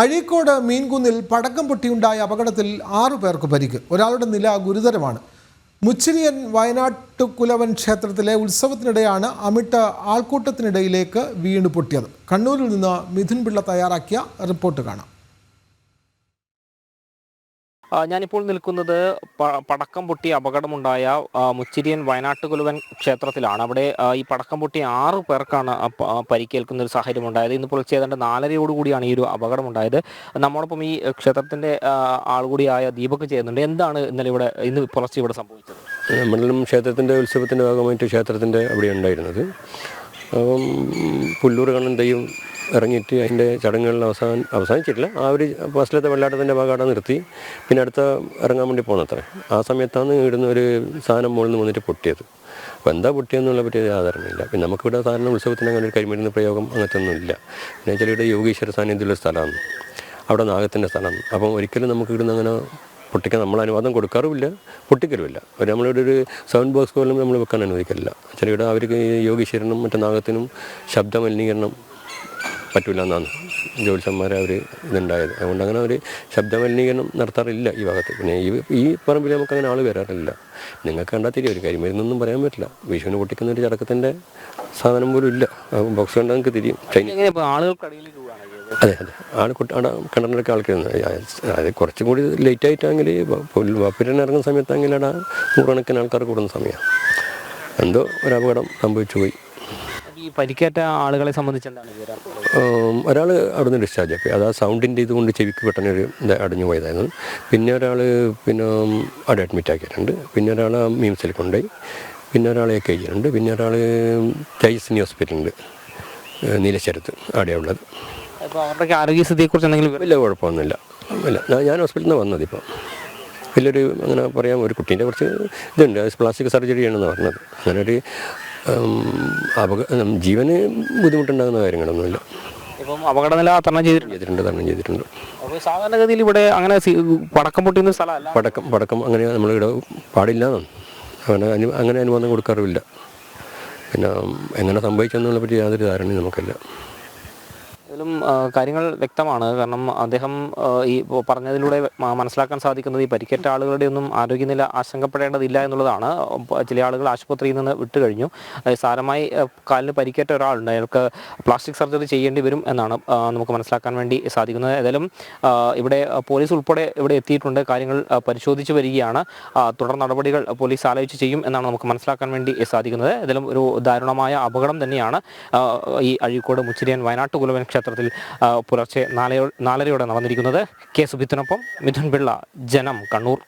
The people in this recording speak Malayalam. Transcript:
അഴീക്കോട് മീൻകുന്നിൽ പടക്കം പൊട്ടിയുണ്ടായ അപകടത്തിൽ ആറു പേർക്ക് പരിക്ക്. ഒരാളുടെ നില ഗുരുതരമാണ്. മുച്ചിരിയൻ വയനാട്ടുകുലവൻ ക്ഷേത്രത്തിലെ ഉത്സവത്തിനിടെയാണ് അമിട്ട ആൾക്കൂട്ടത്തിനിടയിലേക്ക് വീണ് പൊട്ടിയത്. കണ്ണൂരിൽ നിന്ന് മിഥുൻ പിള്ള തയ്യാറാക്കിയ റിപ്പോർട്ട് കാണാം. ഞാനിപ്പോൾ നിൽക്കുന്നത് പടക്കം പൊട്ടി അപകടമുണ്ടായ മുച്ചിരിയൻ വയനാട്ടുകുലുവൻ ക്ഷേത്രത്തിലാണ്. അവിടെ ഈ പടക്കം പൊട്ടി ആറ് പേർക്കാണ് പരിക്കേൽക്കുന്ന ഒരു സാഹചര്യം ഉണ്ടായത് ഇന്ന് പുലർച്ചെ ഏതാണ്ട് നാലരയോടുകൂടിയാണ് ഈ ഒരു അപകടമുണ്ടായത്. നമ്മോടൊപ്പം ഈ ക്ഷേത്രത്തിന്റെ ആ, ആൾ കൂടിയായ ദീപക് ചെയ്യുന്നുണ്ട്. എന്താണ് ഇന്നലെ ഇവിടെ ഇന്ന് പുലർച്ചെ ഇവിടെ സംഭവിച്ചത്? മണ്ഡലം ക്ഷേത്രത്തിന്റെ ഉത്സവത്തിന്റെ ഭാഗമായിട്ട് ക്ഷേത്രത്തിന്റെ അവിടെ ഉണ്ടായിരുന്നത് അപ്പം പുല്ലൂർ കണ്ണൻ ഇറങ്ങിയിട്ട് അതിന്റെ ചടങ്ങുകളിൽ അവസാനം അവസാനിച്ചിട്ടില്ല. ആ ഒരു ഫസ്റ്റിലത്തെ വെള്ളാട്ടത്തിന്റെ ഭാഗം നിർത്തി. പിന്നെ അടുത്ത ഇറങ്ങാൻ വേണ്ടി പോകുന്നത്ര ആ സമയത്താണ് ഇവിടുന്ന് ഒരു സാധനം മുകളിൽ നിന്ന് വന്നിട്ട് പൊട്ടിയത്. അപ്പോൾ എന്താ പൊട്ടിയെന്നുള്ള പറ്റിയ ആധാരണമില്ല പിന്നെ നമുക്കിവിടെ സാധാരണ ഉത്സവത്തിന് അങ്ങനെ ഒരു കരിമരുന്ന് പ്രയോഗം അങ്ങനത്തെ ഒന്നും ഇല്ല പിന്നെ വെച്ചാൽ ഇവിടെ യോഗീശ്വര സാന്നിധ്യമുള്ള സ്ഥലമാണ്. അവിടെ നാഗത്തിന്റെ സ്ഥലമാണ് അപ്പം ഒരിക്കലും നമുക്ക് ഇവിടുന്ന് അങ്ങനെ പൊട്ടിക്കാൻ നമ്മൾ അനുവാദം കൊടുക്കാറുമില്ല. പൊട്ടിക്കലുമില്ല. അവർ നമ്മളിവിടെ ഒരു സൗണ്ട് ബോക്സ് പോലും നമ്മൾ വെക്കാൻ അനുവദിക്കില്ല ചിലവിടെ അവർക്ക് യോഗീശ്വരനും മറ്റു നാഗത്തിനും ശബ്ദ മലിനീകരണം പറ്റില്ല എന്നാണ് ജ്യോത്സ്യന്മാരെ അവർ ഇതുണ്ടായത്. അതുകൊണ്ട് അങ്ങനെ ഒരു ശബ്ദമലിനീകരണം നടത്താറില്ല ഈ ഭാഗത്ത്. പിന്നെ ഈ ഈ പറമ്പിൽ നമുക്ക് അങ്ങനെ ആൾ വരാറില്ല. നിങ്ങൾക്ക് കണ്ടാൽ തിരി ഒരു കരിമരുന്നൊന്നും പറയാൻ പറ്റില്ല. വിഷുവിന് പൊട്ടിക്കുന്ന ഒരു ചടക്കത്തിന്റെ സാധനം പോലും ഇല്ല. ബോക്സ് കണ്ടാൽ നിങ്ങൾക്ക് തിരിയും. അതെ അതെ. ആൾ കുട്ടി അവിടെ കിണറിനൊക്കെ ആൾക്കാരുന്നു അത് കുറച്ചും കൂടി ലേറ്റ് ആയിട്ടാണെങ്കിൽ വപ്പിരൻ ഇറങ്ങുന്ന സമയത്താണെങ്കിൽ അവിടെ നൂറുകണക്കിന് ആൾക്കാർ കൂടുന്ന സമയമാണ് എന്തോ ഒരു അപകടം സംഭവിച്ചു പോയി. പരിക്കേറ്റ ആളുകളെ സംബന്ധിച്ച് എന്താണ് വിവരം ഒരാൾ അവിടെ നിന്ന് ഡിസ്ചാർജ് ആക്കി അത് ആ സൗണ്ടിന്റെ ഇതുകൊണ്ട് ചെവിക്ക് പെട്ടെന്ന് ഒരു അടഞ്ഞു പോയതായിരുന്നു. പിന്നെ ഒരാൾ പിന്നെ അവിടെ അഡ്മിറ്റ് ആക്കിയിട്ടുണ്ട്. പിന്നെ ഒരാൾ മീംസിൽ കൊണ്ടുപോയി. പിന്നെ ഒരാൾ എ കെ ജിയിലുണ്ട് പിന്നെ ഒരാൾ തൈസിനി ഹോസ്പിറ്റലുണ്ട് നീലശ്ശേരത്ത് അവിടെയുള്ളത് അപ്പോൾ അവരുടെയൊക്കെ ആരോഗ്യസ്ഥിതിയെക്കുറിച്ച് എന്തെങ്കിലും വലിയ കുഴപ്പമൊന്നുമില്ല. ഇല്ല ഞാൻ- ഹോസ്പിറ്റലിൽ നിന്ന് വന്നത് ഇപ്പോൾ വലിയൊരു അങ്ങനെ പറയാം ഒരു കുട്ടീന്റെ കുറച്ച് ഇതുണ്ട്. അത് പ്ലാസ്റ്റിക് സർജറി ആണെന്ന് പറഞ്ഞത്. അങ്ങനെ ഒരു അപക ഉം, ജീവന് ബുദ്ധിമുട്ടുണ്ടാകുന്ന കാര്യങ്ങളൊന്നുമില്ല. ഇപ്പം അപകടനില തരണം ചെയ്തിട്ടുണ്ട്. ചെയ്തിട്ടുണ്ട് തരണം ചെയ്തിട്ടുണ്ട്. അപ്പോൾ സാധാരണഗതിയിൽ ഇവിടെ അങ്ങനെ പടക്കം പൊട്ടിയുന്ന സ്ഥലമല്ല? പടക്കം പടക്കം അങ്ങനെ നമ്മളിവിടെ പാടില്ല അങ്ങനെ അനു അങ്ങനെ അനുവാദം കൊടുക്കാറുമില്ല. പിന്നെ എങ്ങനെ സംഭവിച്ചെന്നുള്ള പറ്റി യാതൊരു ധാരണയും നമുക്കില്ല. ഇതിലും കാര്യങ്ങൾ വ്യക്തമാണ്. കാരണം അദ്ദേഹം ഈ പറഞ്ഞതിലൂടെ മനസ്സിലാക്കാൻ സാധിക്കുന്നത് ഈ പരിക്കേറ്റ ആളുകളുടെ ഒന്നും ആരോഗ്യനില ആശങ്കപ്പെടേണ്ടതില്ല എന്നുള്ളതാണ്. ചില ആളുകൾ ആശുപത്രിയിൽ നിന്ന് വിട്ടു കഴിഞ്ഞു. സാരമായി കാലിന് പരിക്കേറ്റ ഒരാളുണ്ട്. അയാൾക്ക് പ്ലാസ്റ്റിക് സർജറി ചെയ്യേണ്ടി വരും എന്നാണ് നമുക്ക് മനസ്സിലാക്കാൻ വേണ്ടി സാധിക്കുന്നത്. ഏതായാലും ഇവിടെ പോലീസ് ഉൾപ്പെടെ ഇവിടെ എത്തിയിട്ടുണ്ട്. കാര്യങ്ങൾ പരിശോധിച്ചു വരികയാണ്. തുടർ നടപടികൾ പോലീസ് ആലോചിച്ച് ചെയ്യും എന്നാണ് നമുക്ക് മനസ്സിലാക്കാൻ വേണ്ടി സാധിക്കുന്നത്. ഏതായാലും ഒരു ദാരുണമായ അപകടം തന്നെയാണ് ഈ അഴീക്കോട് മുച്ചിരിയൻ വയനാട്ടുകുലവൻ ക്ഷേത്രത്തിൽ പുലർച്ചെ നാലയോ നാലരയോടെ നടന്നിരിക്കുന്നത് കെ സുബിത്തിനൊപ്പം മിഥുൻ പിള്ള ജനം കണ്ണൂർ.